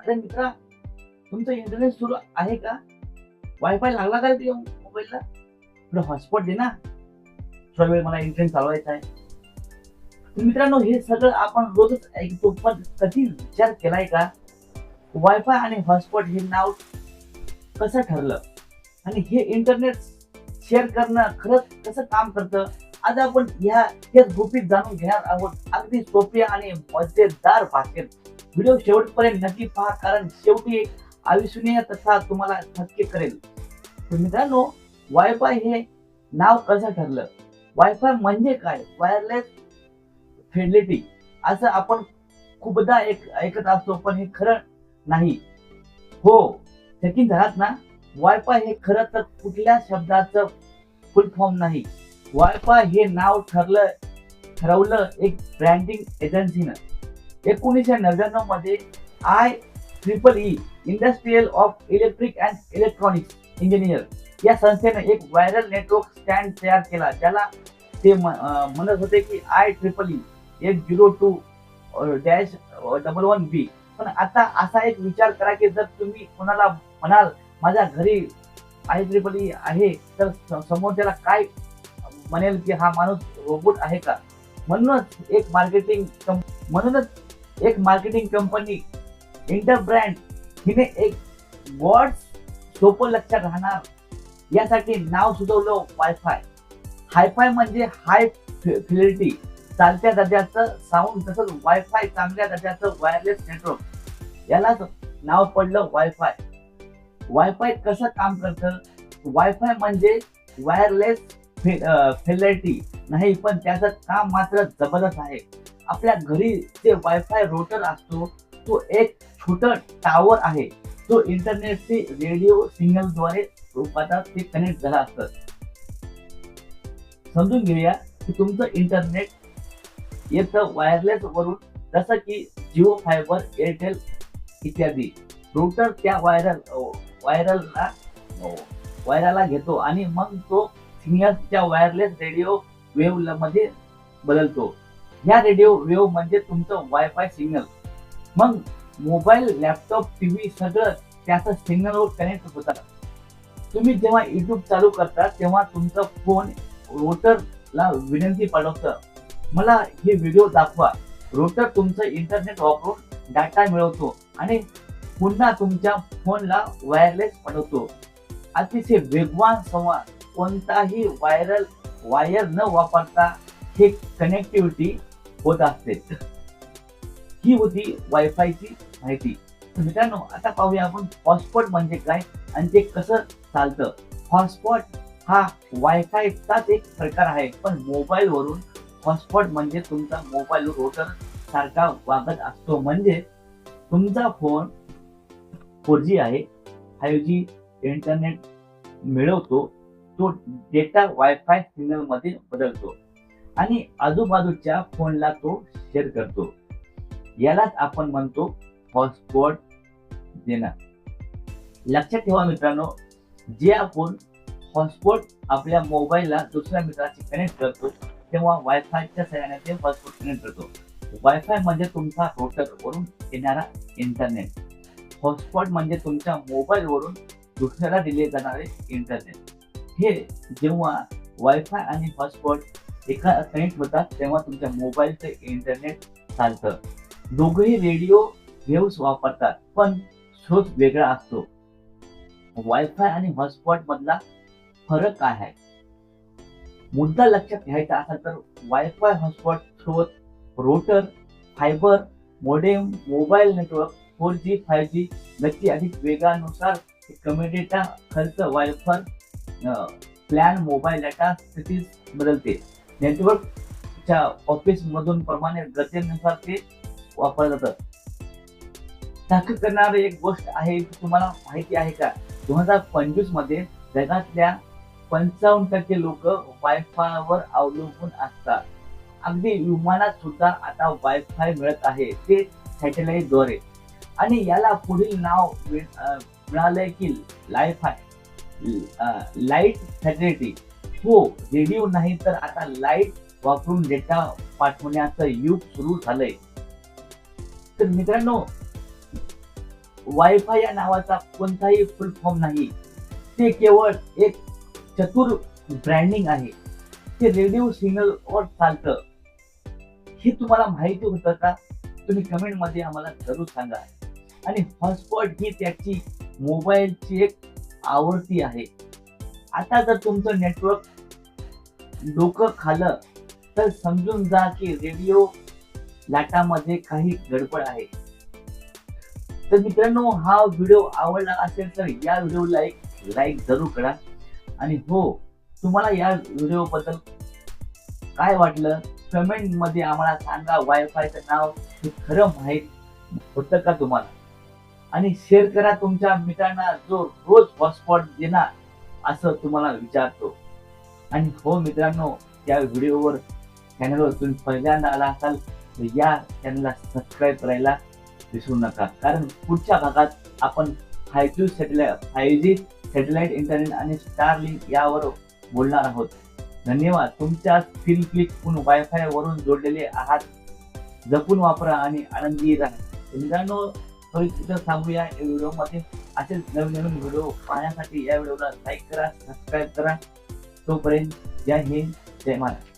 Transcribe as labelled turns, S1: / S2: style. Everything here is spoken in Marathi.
S1: अरे मित्रा तुमचं इंटरनेट सुरू आहे का? वायफाय लागला का तुझ्या मोबाईलला थोडं हॉटस्पॉट दे ना. थोडा वेळ मला इंटरनेट चालवायचा आहे. मित्रांनो हे सगळं आपण रोजच ऐकतो पण कधी विचार केलाय का? वायफाय आणि हॉटस्पॉट हे नाव कसं ठरलं? आणि हे इंटरनेट शेअर करणं खरंच कसं काम करतं? आज आपण ह्या हेच गुपित जाणून घेणार आहोत. अगदी सोपी आणि मजेदार भाषेत. व्हिडिओ शेवटपर्यंत नक्की पहा कारण शेवटी एक अविस्मरणीय तथा तुम्हाला थक्के करेल. तर मित्रांनो वायफाय हे नाव कसं ठरलं? वायफाय म्हणजे काय? वायरलेस फेडलिटी असं आपण खूपदा एक ऐकत असतो पण हे खरं नाही. हो चकित झालात ना वायफाय हे खरं तर कुठल्या शब्दाचं फुल फॉर्म नाही. वायफाय हे नाव ठरलं ठरवलं एक ब्रँडिंग एजन्सीनं एकोणीसशे नव्याण्णवमध्ये I triple E industrial of electric and electronics engineer या संस्थेने एक व्हायरल नेटवर्क स्टँड तयार केला ज्याला ते म्हणत होते की आय ट्रिपल ई एक zero two dash double one B. पण आता असा एक विचार करा की जर तुम्ही कोणाला म्हणाल माझ्या घरी आय ट्रिपल ई आहे तर समोर त्याला काय म्हणेल की हा माणूस रोबोट आहे का? म्हणूनच एक मार्केटिंग म्हणूनच एक मार्केटिंग कंपनी इंटर ब्रँड हिने एक वर्ड सोपं लक्षात राहणार. यासाठी नाव सुचवलं वायफाय हायफाय म्हणजे हाय फिलिटी चालत्या दर्जाचं साऊंड तसंच वायफाय चांगल्या दर्जाचं वायरलेस नेटवर्क यालाच नाव पडलं वायफाय वायफाय कसं काम करतं? वायफाय म्हणजे वायरलेस फिलिटी नाही पण त्याचं काम मात्र जबरदस्त आहे. आपल्या घरी जे वायफाय रोटर असतो तो एक छोटा टावर आहे. तो इंटरनेटचे रेडिओ सिग्नलद्वारे रूपात ते कनेक्ट झाला असतं. समजून घेऊया की तुमचं इंटरनेट येतं वायरलेस वरून जसं की जिओ फायबर एअरटेल इत्यादी. रोटर त्या वायरल वायरलला वायराला घेतो आणि मग तो सिग्नलच्या वायरलेस रेडिओ वेव्हमध्ये बदलतो. ह्या रेडिओ वेव्ह म्हणजे तुमचं वायफाय सिग्नल मग मोबाईल लॅपटॉप टीव्ही सगळं त्याचं सिग्नलवर कनेक्ट होतात तुम्ही जेव्हा युट्यूब चालू करता तेव्हा तुमचा फोन रोटरला विनंती पाठवतं. मला हे व्हिडिओ दाखवा. रोटर तुमचं इंटरनेट वापरून डाटा मिळवतो आणि पुन्हा तुमच्या फोनला वायरलेस पाठवतो. अतिशय वेगवान संवाद. कोणताही वायरल वायर न वापरता हे कनेक्टिव्हिटी होत असते. ही होती वायफायची माहिती. मित्रांनो आता पाहूया आपण हॉटस्पॉट म्हणजे काय आणि ते कसं चालतं. हॉटस्पॉट हा वायफायचाच एक प्रकार आहे पण मोबाईल वरून हॉटस्पॉट म्हणजे तुमचा मोबाईल रोटर सारखा वागत असतो. म्हणजे तुमचा फोन फोर जी आहे फाईव्ह जी इंटरनेट मिळवतो तो डेटा वायफाय सिग्नलमध्ये बदलतो. आणि आजूबाजूच्या फोनला तो शेअर करतो. यालाच आपण म्हणतो हॉटस्पॉट देणं. लक्षात ठेवा मित्रांनो जे आपण हॉटस्पॉट आपल्या मोबाईलला दुसऱ्या मित्राशी कनेक्ट करतो तेव्हा वायफायच्या सहाय्याने ते हॉटस्पॉट कनेक्ट करतो. वायफाय म्हणजे तुमचा रोटरवरून येणारा इंटरनेट हॉटस्पॉट म्हणजे तुमच्या मोबाईल वरून दुसऱ्याला दिले जाणारे इंटरनेट हे जेव्हा वायफाय आणि हॉटस्पॉट एका कनेक्ट होतात तेव्हा तुमच्या मोबाईलचं इंटरनेट चालतं. दोघंही रेडिओ वेव्स वापरतात पण स्रोत वेगळा असतो. वायफाय आणि हॉटस्पॉट मधला फरक काय आहे? मुद्दा लक्षात घ्यायचा असेल तर वायफाय हॉटस्पॉट स्रोत router fibre modem mobile network four G five G नक्की अधिक वेगानुसार कमी डेटा खर्च वायफाय प्लॅन मोबाईल डेटा स्थितीत बदलते नेटवर्कच्या ऑफिस मधून प्रमाणे गरजेनुसार ते वापरलं जातं. दाखल करणारी एक गोष्ट आहे तुम्हाला माहिती आहे का? दोन हजार पंचवीसमध्ये जगातल्या पंचावन्न टक्के लोक वायफायवर अवलंबून असतात. अगदी विमानात सुद्धा आता वायफाय मिळत आहे ते सॅटेलाइटद्वारे आणि याला पुढील नाव मिळालंय की लायफाय लाइट फॅसिलिटी हो रेडिओ नाही तर आता लाइट वापरून डेटा पाठवण्याचं युग सुरू झालंय. तर मित्रांनो वायफाय या नावाचा कोणताही फुल फॉर्म नाही. ते केवळ एक चतुर ब्रँडिंग आहे. ते रेडिओ सिग्नल वर चालतं. हे तुम्हाला माहिती होतं का? तुम्ही कमेंटमध्ये आम्हाला जरूर सांगा. आणि हॉटस्पॉट ही त्याची मोबाईलची एक आवृत्ती आहे. आता जर तुमचं नेटवर्क डोकं खालं तर समजून जा की रेडिओ लाटामध्ये काही गडबड आहे. तर मित्रांनो हा व्हिडिओ आवडला असेल तर या व्हिडिओला एक लाईक जरूर करा. आणि हो तुम्हाला या व्हिडिओ बद्दल काय वाटलं? कमेंटमध्ये आम्हाला सांगा. वायफायचं नाव हे खरं माहीत होतं का तुम्हाला? आणि शेअर करा तुमच्या मित्रांना जो रोज हॉटस्पॉट देणार. असं तुम्हाला विचारतो. आणि हो मित्रांनो या व्हिडिओवर चॅनलवर तुम्ही पहिल्यांदा आला असाल तर या चॅनलला सबस्क्राईब करायला विसरू नका. कारण पुढच्या भागात आपण five G satellite five G satellite internet आणि स्टार लिंक यावर बोलणार आहोत. धन्यवाद. तुमच्या स्क्रीन क्लिक होऊन वरून जोडलेले आहात. जपून वापरा आणि आनंदी राहा. मित्रांनो थोडी तिथं सांगूया या व्हिडिओमध्ये असेच नवीन नवीन व्हिडिओ पाहण्यासाठी या व्हिडिओला लाईक करा सबस्क्राईब करा. तोपर्यंत जय हिंद जय महाराष्ट्र